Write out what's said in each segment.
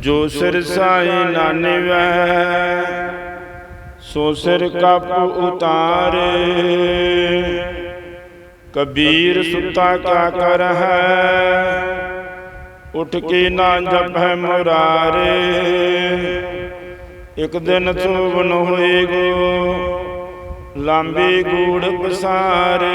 ਜੋ ਸਿਰ ਸਾਈ ਨਾਨਵੈ ਸੋ ਸਿਰ ਕਪ ਉਤਾਰੇ। ਕਬੀਰ ਸੁੱਤਾ ਕਾ ਕਰਹਿ, ਉਠ ਕੇ ਨਾ ਜਪੈ ਮੁਰਾਰੇ। ਇੱਕ ਦਿਨ ਸੋਵਨ ਹੋਏਗੋ ਲਾਂਬੇ ਗੂੜ ਪਸਾਰੇ।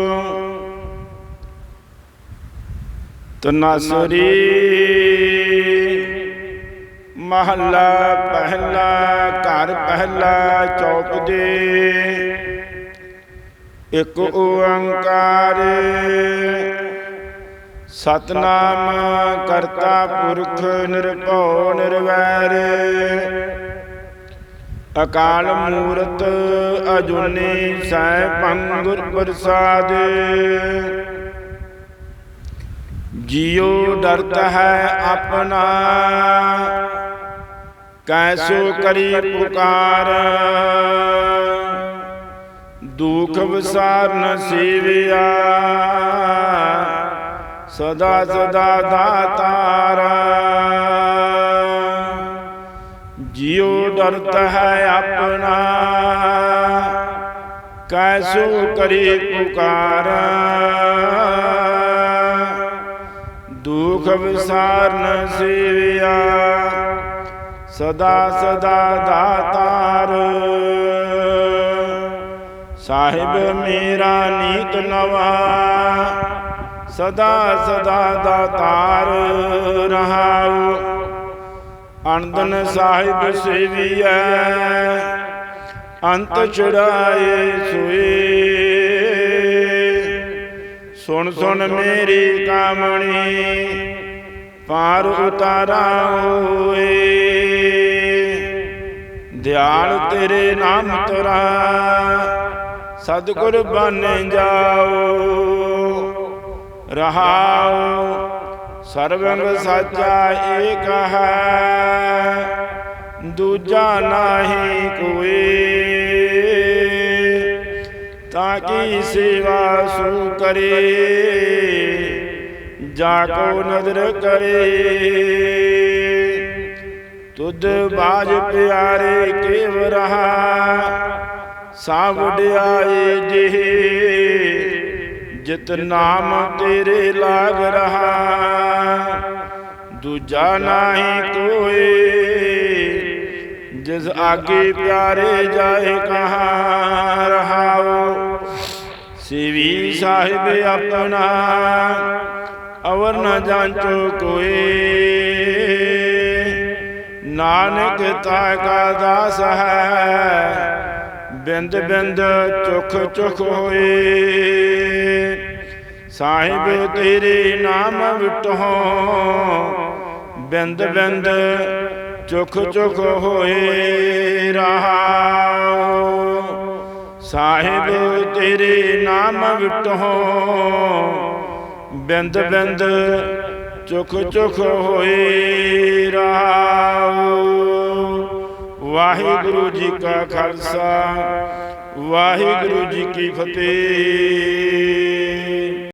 ਤਨਸਰੀ ਮਹੱਲਾ ਪਹਿਲਾ, ਘਰ ਪਹਿਲਾ, ਚੌਕ ਦੇ। ਇੱਕ ਓੰਕਾਰ ਸਤਨਾਮ ਕਰਤਾ ਪੁਰਖ ਨਿਰਭਉ ਨਿਰਵੈਰ। ਅਕਾਲ ਮੂਰਤ ਅਜੂਨੀ ਸੈਭੰ ਗੁਰ ਪ੍ਰਸਾਦ। ਜਿਉ ਡਰਤ ਹੈ ਆਪਣਾ। ਕੈਸੋ ਕਰੀ ਪੁਕਾਰ। ਦੁਖ ਵਿਸਾਰ ਨ ਸੇਵਿਆ। ਸਦਾ ਸਦਾ ਦਾਤਾਰਾ। ਜਿਉ ਡਰਤ ਹੈ ਆਪਣਾ। ਕੈਸੋ ਕਰੀ ਪੁਕਾਰ। ਦੁਖ ਵਿਸਾਰ ਨ ਸੇਵਿਆ। ਸਦਾ ਸਦਾ ਦਾਤਾਰ। ਸਾਹਿਬ ਮੇਰਾ ਨੀਤ ਨਵਾ। ਸਦਾ ਸਦਾ ਦਾਤਾਰ ਰਹਾਉ। ਅਨੰਦਨ ਸਾਹਿਬ ਸੇਵੀਐ। ਅੰਤ ਛੜਾਏ ਸੋਏ। ਸੁਣ ਸੁਣ ਮੇਰੀ ਕਾਮਣੀ, ਪਾਰ ਉਤਾਰਾ ਹੋਏ। ਦਿਆਲ ਤੇਰੇ ਨਾਮ ਤਰਾ, ਸਤਿਗੁਰ ਬਨ ਜਾਓ। ਰਹਾਉ ਸਰਵੰਗ ਸਾਚਾ ਏਕ ਹੈ, ਦੂਜਾ ਨਾਹੀ ਕੋਈ ਤਾਂ ਕੀ ਸੇਵਾ ਸੂ ਕਰੇ। ਜਾ ਕੋ ਨਦਰ ਕਰੇ। ਤੁਧ ਬਾਜ ਪਿਆਰੇ ਕੇਵ ਰਹਾ। ਸਾ ਵਡਿਆਏ ਜਿਹ। ਜਿਤ ਨਾਮ ਤੇਰੇ ਲਾਗ ਰਹਾ। ਦੂਜਾ ਨਾਹੀ ਕੋਈ ਜਿਸ ਆਗੇ ਪਿਆਰੇ ਜਾਏ ਕਹਾ ਰਹਾਉ। ਸੇਵੀ ਸਾਹਿਬ ਆਪਣਾ ਅਵਰ ਨ ਜਾਂਚੋ ਕੋਈ ਨਾਨਕ ਤਾ ਕਾ ਦਾਸ ਹੈ, ਬਿੰਦ ਬਿੰਦ ਚੁਖ ਚੁਖ ਹੋਏ। ਸਾਹਿਬ ਤੇਰੇ ਨਾਮ ਵਿਟੋ, ਬਿੰਦ ਬਿੰਦ ਚੁਖ ਚੁਖ ਹੋਏ ਰਹਾਉ ਸਾਹਿਬ, ਤੇਰੇ ਨਾਮ ਵਿਟੋ ਬਿੰਦ ਬਿੰਦ ਚੁਖ ਚੁਖ ਹੋਏ ਰਹਾਉ ਵਾਹਿਗੁਰੂ ਜੀ ਕਾ ਖਾਲਸਾ, ਵਾਹਿਗੁਰੂ ਜੀ ਕੀ ਫਤਿਹ।